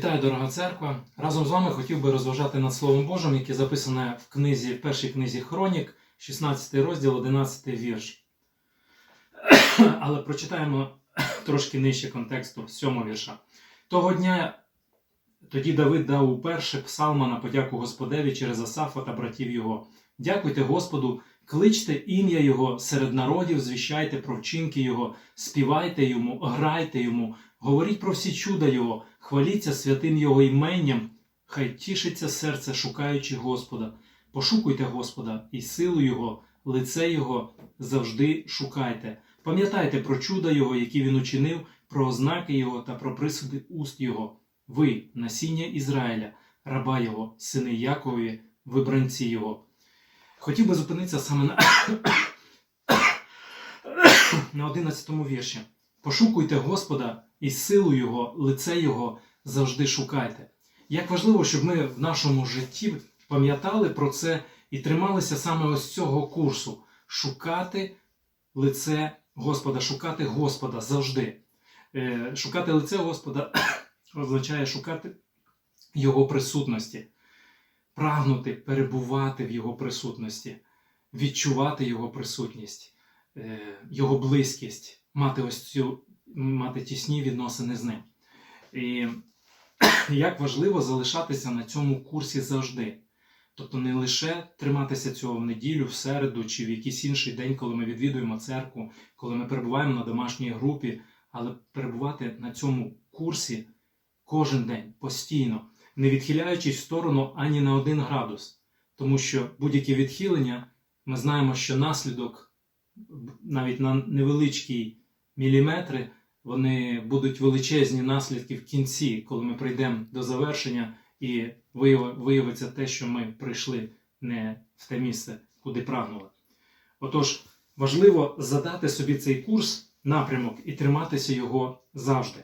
Вітаю, дорога церква! Разом з вами хотів би розважати над Словом Божим, яке записане в книзі, в першій книзі Хронік, 16 розділ, 11 вірш. Але прочитаємо трошки нижче контексту 7 вірша. Того дня тоді Давид дав уперше псалма на подяку Господеві через Асафа та братів його. Дякуйте Господу, кличте ім'я Його серед народів, звіщайте про вчинки Його, співайте йому, грайте йому, говоріть про всі чуда Його, хваліться святим Його іменням, хай тішиться серце, шукаючи Господа. Пошукуйте Господа і силу Його, лице Його завжди шукайте. Пам'ятайте про чуда Його, які він учинив, про ознаки Його та про присуди уст Його. Ви, насіння Ізраїля, раба Його, сини Якові, вибранці Його. Хотів би зупинитися саме на, на 11 вірші. Пошукуйте Господа і силу Його, лице Його завжди шукайте. Як важливо, щоб ми в нашому житті пам'ятали про це і трималися саме ось цього курсу шукати лице Господа, шукати Господа завжди. Е, Шукати лице Господа означає шукати Його присутності, прагнути перебувати в Його присутності, відчувати Його присутність, е, Його близькість, мати ось цю мати тісні відносини з ним. І як важливо залишатися на цьому курсі завжди. Тобто не лише триматися цього в неділю, в середу чи в якийсь інший день, коли ми відвідуємо церкву, коли ми перебуваємо на домашній групі, але перебувати на цьому курсі кожен день, постійно, не відхиляючись в сторону ані на один градус. Тому що будь-яке відхилення, ми знаємо, що наслідок навіть на невеличкі міліметри, вони будуть величезні наслідки в кінці, коли ми прийдемо до завершення і виявиться те, що ми прийшли не в те місце, куди прагнули. Отож, важливо задати собі цей курс, напрямок і триматися його завжди.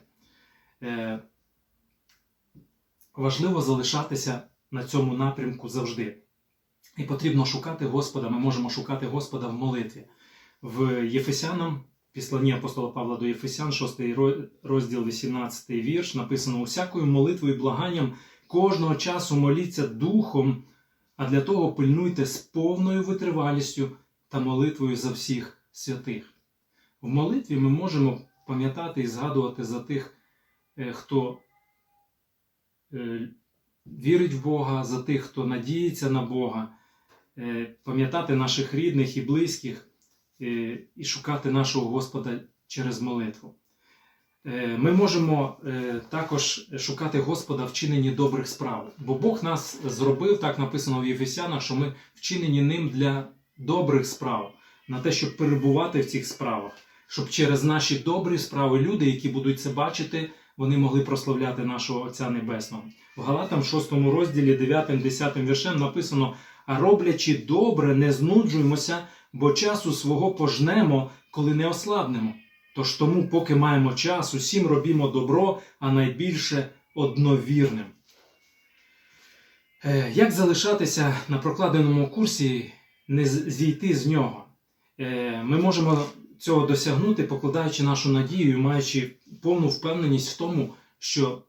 Важливо залишатися на цьому напрямку завжди. І потрібно шукати Господа. Ми можемо шукати Господа в молитві. В Єфесянам, післанні апостола Павла до Єфесян, 6 розділ 18 вірш, написано: усякою молитвою і благанням кожного часу моліться духом, а для того пильнуйте з повною витривалістю та молитвою за всіх святих. В молитві ми можемо пам'ятати і згадувати за тих, е, хто вірить в Бога, за тих, хто надіється на Бога, е, пам'ятати наших рідних і близьких е, і шукати нашого Господа через молитву. Е, Ми можемо е, також шукати Господа в чиненні добрих справ, бо Бог нас зробив, так написано в Єфесянах, що ми вчинені ним для добрих справ, на те, щоб перебувати в цих справах, щоб через наші добрі справи люди, які будуть це бачити, вони могли прославляти нашого Отця Небесного. В Галатам 6 розділі 9-10 віршем написано: А роблячи добре, не знуджуймося, бо часу свого пожнемо, коли не ослабнемо. Тож тому, поки маємо час, усім робімо добро, а найбільше одновірним. Е, Як залишатися на прокладеному курсі, не зійти з нього? Е, Ми можемо цього досягнути, покладаючи нашу надію і маючи повну впевненість в тому, що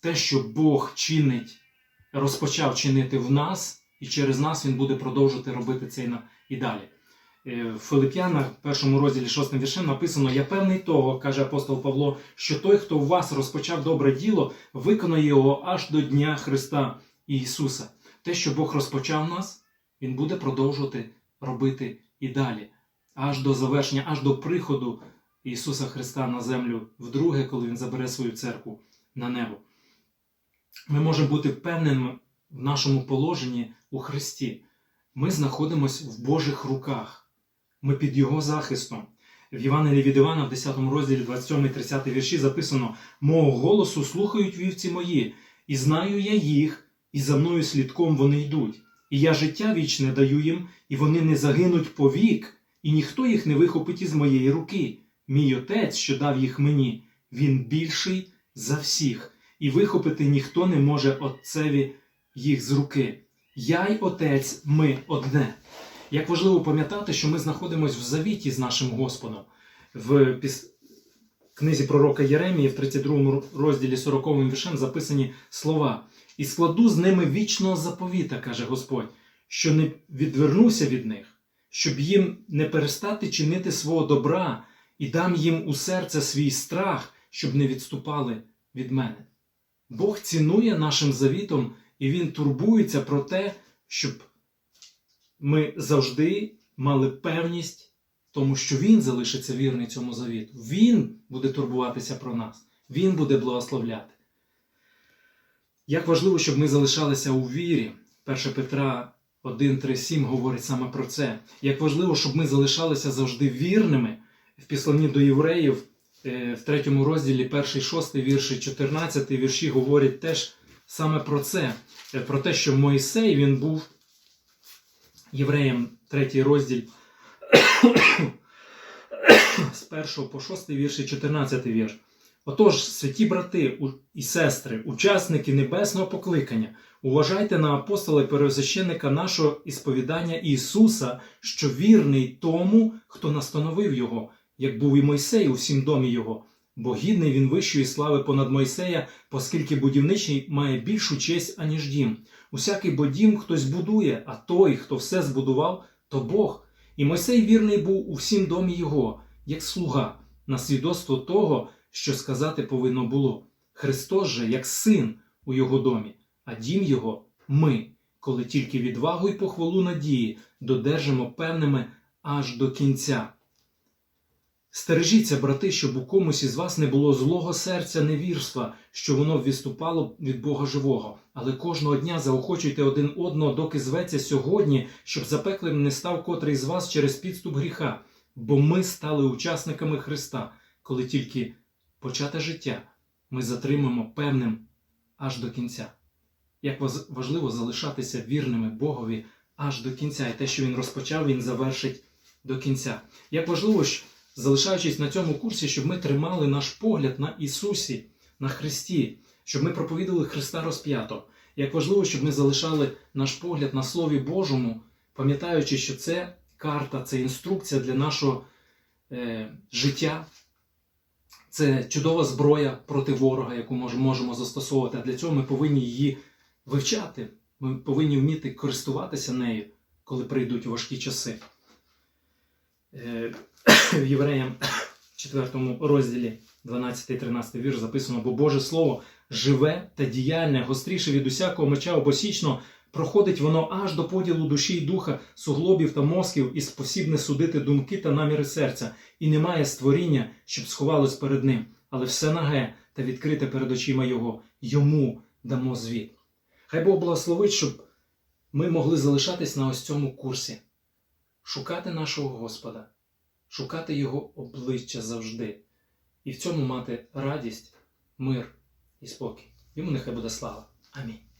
те, що Бог чинить, розпочав чинити в нас, і через нас Він буде продовжувати робити це і далі. Е, В Филип'янах, першому розділі 6 віршем написано: Я певний того, каже апостол Павло, що той, хто в вас розпочав добре діло, виконає його аж до Дня Христа Ісуса. Те, що Бог розпочав нас, Він буде продовжувати робити і далі, аж до завершення, аж до приходу Ісуса Христа на землю вдруге, коли Він забере свою церкву на небо. Ми можемо бути впевненими в нашому положенні у Христі. Ми знаходимося в Божих руках. Ми під Його захистом. В Євангелії від Івана в 10 розділі 27-30 вірші записано: Мого голосу слухають вівці мої, і знаю я їх, і за мною слідком вони йдуть. І я життя вічне даю їм, і вони не загинуть повік, і ніхто їх не вихопить із моєї руки. Мій отець, що дав їх мені, він більший за всіх, і вихопити ніхто не може отцеві їх з руки. Я й отець, ми одне. Як важливо пам'ятати, що ми знаходимося в завіті з нашим Господом. В, книзі пророка Єремії в 32 розділі 40 віршем записані слова: І складу з ними вічного заповіта, каже Господь, що не відвернуся від них, щоб їм не перестати чинити свого добра, і дам їм у серце свій страх, щоб не відступали від мене. Бог цінує нашим завітом, і Він турбується про те, щоб ми завжди мали певність тому, що Він залишиться вірний цьому завіту. Він буде турбуватися про нас, Він буде благословляти. Як важливо, щоб ми залишалися у вірі. 1 Петра 1, 3, 7 говорить саме про це. Як важливо, щоб ми залишалися завжди вірними в післанні до євреїв е, в третьому розділі, перший, шостий вірші, 14 вірші говорять теж саме про це, Е, про те, що Мойсей він був євреєм, третій розділ з першого по шостий вірш і 14 вірш. Отож, святі брати і сестри, учасники небесного покликання, уважайте на апостола і нашого ісповідання Ісуса, що вірний тому, хто настановив його, як був і Мойсей у всім домі його. Бо гідний він вищої слави понад Мойсея, оскільки будівничий має більшу честь, аніж дім. Усякий бо дім хтось будує, а той, хто все збудував, то Бог. І Мойсей вірний був у всім домі його, як слуга, на свідоцтво того, що сказати повинно було. Христос же, як син у його домі, а дім його ми, коли тільки відвагу і похвалу надії додержимо певними аж до кінця. Стережіться, брати, щоб у комусь із вас не було злого серця невірства, що воно відступало від Бога живого. Але кожного дня заохочуйте один одного, доки зветься сьогодні, щоб запеклим не став котрий з вас через підступ гріха. Бо ми стали учасниками Христа, коли тільки почате життя ми затримаємо певним аж до кінця. Як важливо залишатися вірними Богові аж до кінця, і те, що він розпочав, він завершить до кінця. Як важливо, залишаючись на цьому курсі, щоб ми тримали наш погляд на Ісусі, на Христі, щоб ми проповідали Христа розп'ято. Як важливо, щоб ми залишали наш погляд на Слові Божому, пам'ятаючи, що це карта, це інструкція для нашого е, життя, це чудова зброя проти ворога, яку мож- можемо застосовувати. А для цього ми повинні її вивчати. Ми повинні вміти користуватися нею, коли прийдуть важкі часи. Е, В Євреям 4 розділі 12-13 вірш записано, бо Боже Слово живе та діяльне, гостріше від усякого меча обосічного, проходить воно аж до поділу душі й духа, суглобів та мозків і спосібне судити думки та наміри серця, і немає створіння, щоб сховалось перед ним, але все наге та відкрите перед очима Його, йому дамо звіт. Хай Бог благословить, щоб ми могли залишатись на ось цьому курсі, шукати нашого Господа, шукати Його обличчя завжди, і в цьому мати радість, мир і спокій. Йому нехай буде слава. Амінь.